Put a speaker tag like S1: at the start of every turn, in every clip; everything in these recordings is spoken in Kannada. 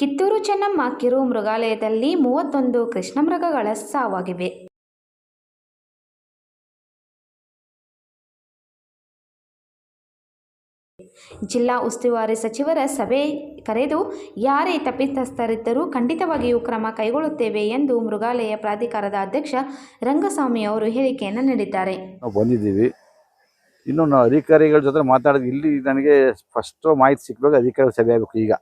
S1: ಕಿತ್ತೂರು ಚೆನ್ನಮ್ಮ ಕಿರು ಮೃಗಾಲಯದಲ್ಲಿ ಮೂವತ್ತೊಂದು ಕೃಷ್ಣಮೃಗಗಳ ಸಾವಾಗಿವೆ. ಜಿಲ್ಲಾ ಉಸ್ತುವಾರಿ ಸಚಿವರ ಸಭೆ ಕರೆದು, ಯಾರೇ ತಪ್ಪಿತಸ್ಥರಿದ್ದರೂ ಖಂಡಿತವಾಗಿಯೂ ಕ್ರಮ ಕೈಗೊಳ್ಳುತ್ತೇವೆ ಎಂದು ಮೃಗಾಲಯ ಪ್ರಾಧಿಕಾರದ ಅಧ್ಯಕ್ಷ ರಂಗಸ್ವಾಮಿ ಅವರು ಹೇಳಿಕೆಯನ್ನು ನೀಡಿದ್ದಾರೆ.
S2: ಬಂದಿದ್ದೀವಿ. ಇನ್ನು ಅಧಿಕಾರಿಗಳ ಜೊತೆ ಮಾತಾಡೋದು ಇಲ್ಲಿ ನನಗೆ ಫಸ್ಟ್ ಮಾಹಿತಿ ಸಿಕ್ಕಬೇಕು ಅಧಿಕಾರಿಗಳು ಸಭೆ ಆಗಬೇಕು ಈಗ.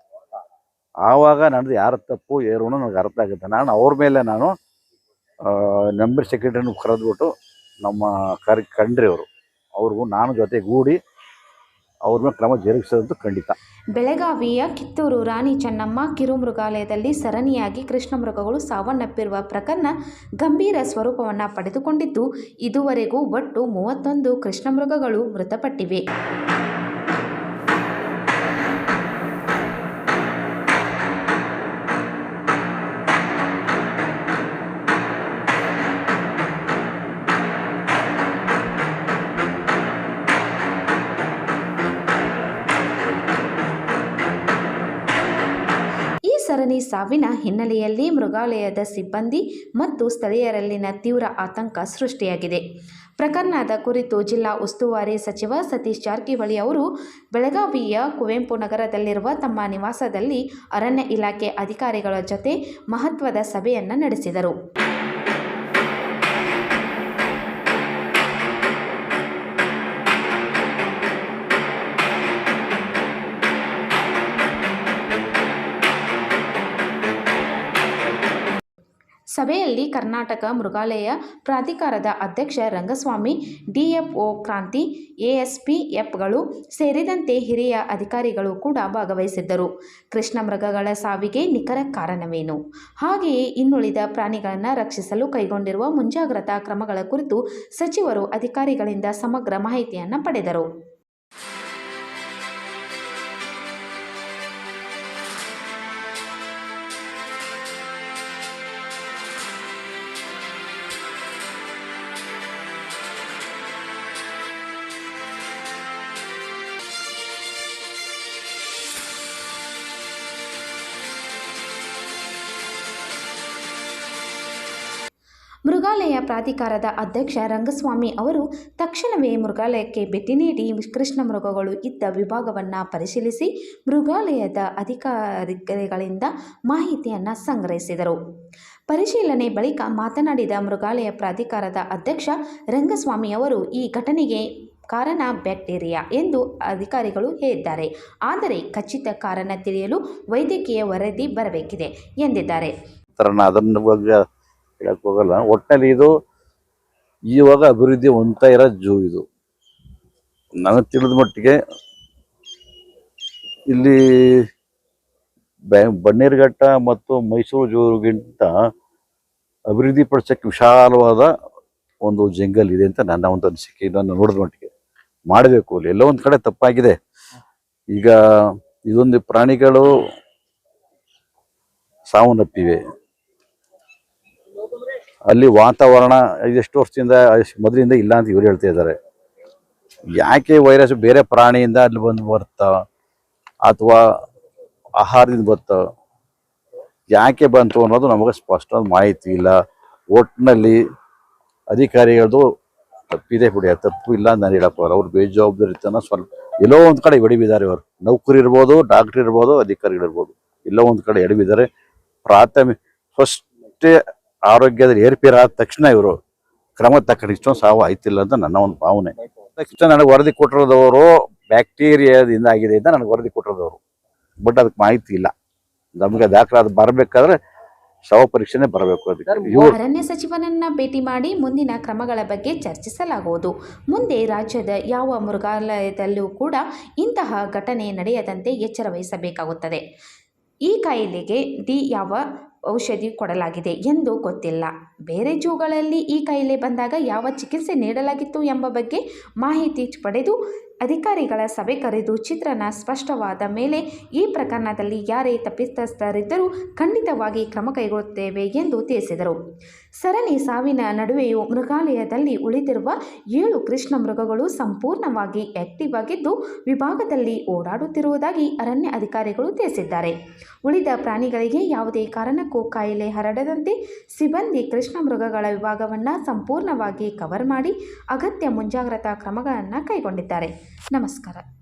S2: ಆವಾಗ ನನ್ನದು ಯಾರ ತಪ್ಪು ಏರು ನನಗೆ ಅರ್ಥ ಆಗುತ್ತೆ ನಾನು ಅವ್ರ ಮೇಲೆ ನಾನು ನಂಬರ್ ಸೆಕ್ರೆಟರಿನ ಕರೆದ್ಬಿಟ್ಟು ನಮ್ಮ ಕರ್ ಕಂಡ್ರಿ ಅವರು. ಅವ್ರಿಗೂ ನಾನು ಜೊತೆಗೂಡಿ ಅವ್ರ ಮೇಲೆ ಕ್ರಮ ಜರುಗಿಸೋದು ಖಂಡಿತ.
S1: ಬೆಳಗಾವಿಯ ಕಿತ್ತೂರು ರಾಣಿ ಚೆನ್ನಮ್ಮ ಕಿರು ಮೃಗಾಲಯದಲ್ಲಿ ಸರಣಿಯಾಗಿ ಕೃಷ್ಣ ಮೃಗಗಳು ಸಾವನ್ನಪ್ಪಿರುವ ಪ್ರಕರಣ ಗಂಭೀರ ಸ್ವರೂಪವನ್ನು ಪಡೆದುಕೊಂಡಿದ್ದು, ಇದುವರೆಗೂ ಒಟ್ಟು ಮೂವತ್ತೊಂದು ಕೃಷ್ಣ ಮೃಗಗಳು ಮೃತಪಟ್ಟಿವೆ. ಸಾವಿನ ಹಿನ್ನೆಲೆಯಲ್ಲಿ ಮೃಗಾಲಯದ ಸಿಬ್ಬಂದಿ ಮತ್ತು ಸ್ಥಳೀಯರಲ್ಲಿನ ತೀವ್ರ ಆತಂಕ ಸೃಷ್ಟಿಯಾಗಿದೆ. ಪ್ರಕರಣದ ಕುರಿತು ಜಿಲ್ಲಾ ಉಸ್ತುವಾರಿ ಸಚಿವ ಸತೀಶ್ ಜಾರಕಿಹೊಳಿ ಅವರು ಬೆಳಗಾವಿಯ ಕುವೆಂಪು ನಗರದಲ್ಲಿರುವ ತಮ್ಮ ನಿವಾಸದಲ್ಲಿ ಅರಣ್ಯ ಇಲಾಖೆ ಅಧಿಕಾರಿಗಳ ಜೊತೆ ಮಹತ್ವದ ಸಭೆಯನ್ನು ನಡೆಸಿದರು. ಸಭೆಯಲ್ಲಿ ಕರ್ನಾಟಕ ಮೃಗಾಲಯ ಪ್ರಾಧಿಕಾರದ ಅಧ್ಯಕ್ಷ ರಂಗಸ್ವಾಮಿ, ಡಿಎಫ್ಒ ಕ್ರಾಂತಿ, ಎಎಸ್ಪಿ ಎಫ್ಗಳು ಸೇರಿದಂತೆ ಹಿರಿಯ ಅಧಿಕಾರಿಗಳು ಕೂಡ ಭಾಗವಹಿಸಿದ್ದರು. ಕೃಷ್ಣ ಮೃಗಗಳ ಸಾವಿಗೆ ನಿಖರ ಕಾರಣವೇನು? ಹಾಗೆಯೇ ಇನ್ನುಳಿದ ಪ್ರಾಣಿಗಳನ್ನು ರಕ್ಷಿಸಲು ಕೈಗೊಂಡಿರುವ ಮುಂಜಾಗ್ರತಾ ಕ್ರಮಗಳ ಕುರಿತು ಸಚಿವರು ಅಧಿಕಾರಿಗಳಿಂದ ಸಮಗ್ರ ಮಾಹಿತಿಯನ್ನು ಪಡೆದರು. ಮೃಗಾಲಯ ಪ್ರಾಧಿಕಾರದ ಅಧ್ಯಕ್ಷ ರಂಗಸ್ವಾಮಿ ಅವರು ತಕ್ಷಣವೇ ಮೃಗಾಲಯಕ್ಕೆ ಭೇಟಿ ನೀಡಿ ಕೃಷ್ಣ ಮೃಗಗಳು ಇದ್ದ ವಿಭಾಗವನ್ನು ಪರಿಶೀಲಿಸಿ ಮೃಗಾಲಯದ ಅಧಿಕಾರಿಗಳಿಂದ ಮಾಹಿತಿಯನ್ನು ಸಂಗ್ರಹಿಸಿದರು. ಪರಿಶೀಲನೆ ಬಳಿಕ ಮಾತನಾಡಿದ ಮೃಗಾಲಯ ಪ್ರಾಧಿಕಾರದ ಅಧ್ಯಕ್ಷ ರಂಗಸ್ವಾಮಿ ಅವರು, ಈ ಘಟನೆಗೆ ಕಾರಣ ಬ್ಯಾಕ್ಟೀರಿಯಾ ಎಂದು ಅಧಿಕಾರಿಗಳು ಹೇಳಿದ್ದಾರೆ. ಆದರೆ ಖಚಿತ ಕಾರಣ ತಿಳಿಯಲು ವೈದ್ಯಕೀಯ ವರದಿ ಬರಬೇಕಿದೆ ಎಂದಿದ್ದಾರೆ.
S2: ಹೇಳಕ್ ಹೋಗಲ್ಲ. ಒಟ್ಟಿನಲ್ಲಿ ಇದು ಇವಾಗ ಅಭಿವೃದ್ಧಿ ಹೊಂದ್ತಾ ಇರೋ ಜೂ ಇದು. ನನಗೆ ತಿಳಿದ ಮಟ್ಟಿಗೆ ಇಲ್ಲಿ ಬನ್ನೇರುಘಟ್ಟ ಮತ್ತು ಮೈಸೂರು ಜೂಗಿಂತ ಅಭಿವೃದ್ಧಿ ಪಡಿಸೋಕ್ಕೆ ವಿಶಾಲವಾದ ಒಂದು ಜಂಗಲ್ ಇದೆ ಅಂತ ನನ್ನ ಒಂದು ಅನಿಸಿಕೆ. ನಾನು ನೋಡಿದ ಮಟ್ಟಿಗೆ ಮಾಡಬೇಕು ಅಲ್ಲಿ. ಎಲ್ಲೋ ಒಂದು ಕಡೆ ತಪ್ಪಾಗಿದೆ. ಈಗ ಇದೊಂದು ಪ್ರಾಣಿಗಳು ಸಾವನ್ನಪ್ಪಿವೆ. ಅಲ್ಲಿ ವಾತಾವರಣ ಇದೆಷ್ಟು ವರ್ಷದಿಂದ ಮೊದಲಿಂದ ಇಲ್ಲ ಅಂತ ಇವ್ರು ಹೇಳ್ತಾ ಇದ್ದಾರೆ. ಯಾಕೆ ವೈರಸ್ ಬೇರೆ ಪ್ರಾಣಿಯಿಂದ ಅಲ್ಲಿ ಬಂದು ಬರ್ತಾ, ಅಥವಾ ಆಹಾರದಿಂದ ಬರ್ತಾ? ಯಾಕೆ ಬಂತು ಅನ್ನೋದು ನಮಗೆ ಸ್ಪಷ್ಟ ಮಾಹಿತಿ ಇಲ್ಲ. ಒಟ್ಟಿನಲ್ಲಿ ಅಧಿಕಾರಿಗಳದು ತಪ್ಪಿದೆ ಬಿಡಿ ತಪ್ಪು ಇಲ್ಲ ಅಂತ ನಾನು ಹೇಳಪ್ಪ ಅವ್ರು ಬೇಜವಾಬ್ದಾರಿ ಬೇಜವಾಬ್ದಾರಿತನ ಸ್ವಲ್ಪ, ಎಲ್ಲೋ ಒಂದು ಕಡೆ ಎಡವಿದ್ದಾರೆ ಇವರು. ನೌಕರಿ ಇರ್ಬೋದು, ಡಾಕ್ಟರ್ ಇರ್ಬೋದು ಅಧಿಕಾರಿಗಳಿರ್ಬೋದು ಎಲ್ಲೋ ಒಂದು ಕಡೆ ಎಡವಿದ್ದಾರೆ. ಪ್ರಾಥಮಿಕ ಫಸ್ಟೇ ಆರೋಗ್ಯದಲ್ಲಿ ಏರ್ಪೇರಾದ ಆದ ತಕ್ಷಣ ಇವರು ಕ್ರಮ ತಕ್ಕ ಇಷ್ಟೊಂದು ಸಾವು ಆಯ್ತಿಲ್ಲ ಅಂತ ನನ್ನ ಒಂದು ಭಾವನೆ. ತಕ್ಷಣ ನನಗೆ ವರದಿ ಕೊಟ್ಟಿರೋದವರು ಬ್ಯಾಕ್ಟೀರಿಯಾದಿಂದ ಆಗಿದೆ ಅಂತ ನನಗೆ ವರದಿ ಕೊಟ್ಟಿರೋದವರು. ಬಟ್ ಅದಕ್ಕೆ ಮಾಹಿತಿ ಇಲ್ಲ. ನಮಗೆ ದಾಖಲೆ ಅದು ಬರಬೇಕಾದ್ರೆ ಶವ ಪರೀಕ್ಷೆನೆ ಬರಬೇಕು ಅದಕ್ಕೆ.
S1: ಅರಣ್ಯ ಸಚಿವನನ್ನ ಭೇಟಿ ಮಾಡಿ ಮುಂದಿನ ಕ್ರಮಗಳ ಬಗ್ಗೆ ಚರ್ಚಿಸಲಾಗುವುದು. ಮುಂದೆ ರಾಜ್ಯದ ಯಾವ ಮೃಗಾಲಯದಲ್ಲೂ ಕೂಡ ಇಂತಹ ಘಟನೆ ನಡೆಯದಂತೆ ಎಚ್ಚರ ವಹಿಸಬೇಕಾಗುತ್ತದೆ. ಈ ಕಾಯಿಲೆಗೆ ಡಿ ಯಾವ ಔಷಧಿ ಕೊಡಲಾಗಿದೆ ಎಂದು ಗೊತ್ತಿಲ್ಲ. ಬೇರೆ ಜೂಗಳಲ್ಲಿ ಈ ಕಾಯಿಲೆ ಬಂದಾಗ ಯಾವ ಚಿಕಿತ್ಸೆ ನೀಡಲಾಗಿತ್ತು ಎಂಬ ಬಗ್ಗೆ ಮಾಹಿತಿ ಪಡೆದು ಅಧಿಕಾರಿಗಳ ಸಭೆ ಕರೆದು ಚಿತ್ರಣ ಸ್ಪಷ್ಟವಾದ ಮೇಲೆ ಈ ಪ್ರಕರಣದಲ್ಲಿ ಯಾರೇ ತಪ್ಪಿತಸ್ಥರಿದ್ದರೂ ಖಂಡಿತವಾಗಿ ಕ್ರಮ ಕೈಗೊಳ್ಳುತ್ತೇವೆ ಎಂದು ತಿಳಿಸಿದರು. ಸರಣಿ ಸಾವಿನ ನಡುವೆಯೂ ಮೃಗಾಲಯದಲ್ಲಿ ಉಳಿದಿರುವ ಏಳು ಕೃಷ್ಣ ಮೃಗಗಳು ಸಂಪೂರ್ಣವಾಗಿ ಆಕ್ಟಿವ್ ಆಗಿದ್ದು ವಿಭಾಗದಲ್ಲಿ ಓಡಾಡುತ್ತಿರುವುದಾಗಿ ಅರಣ್ಯ ಅಧಿಕಾರಿಗಳು ತಿಳಿಸಿದ್ದಾರೆ. ಉಳಿದ ಪ್ರಾಣಿಗಳಿಗೆ ಯಾವುದೇ ಕಾರಣಕ್ಕೂ ಕಾಯಿಲೆ ಹರಡದಂತೆ ಸಿಬ್ಬಂದಿ ಕೃಷ್ಣ ಮೃಗಗಳ ವಿಭಾಗವನ್ನು ಸಂಪೂರ್ಣವಾಗಿ ಕವರ್ ಮಾಡಿ ಅಗತ್ಯ ಮುಂಜಾಗ್ರತಾ ಕ್ರಮಗಳನ್ನು ಕೈಗೊಂಡಿದ್ದಾರೆ. ನಮಸ್ಕಾರ.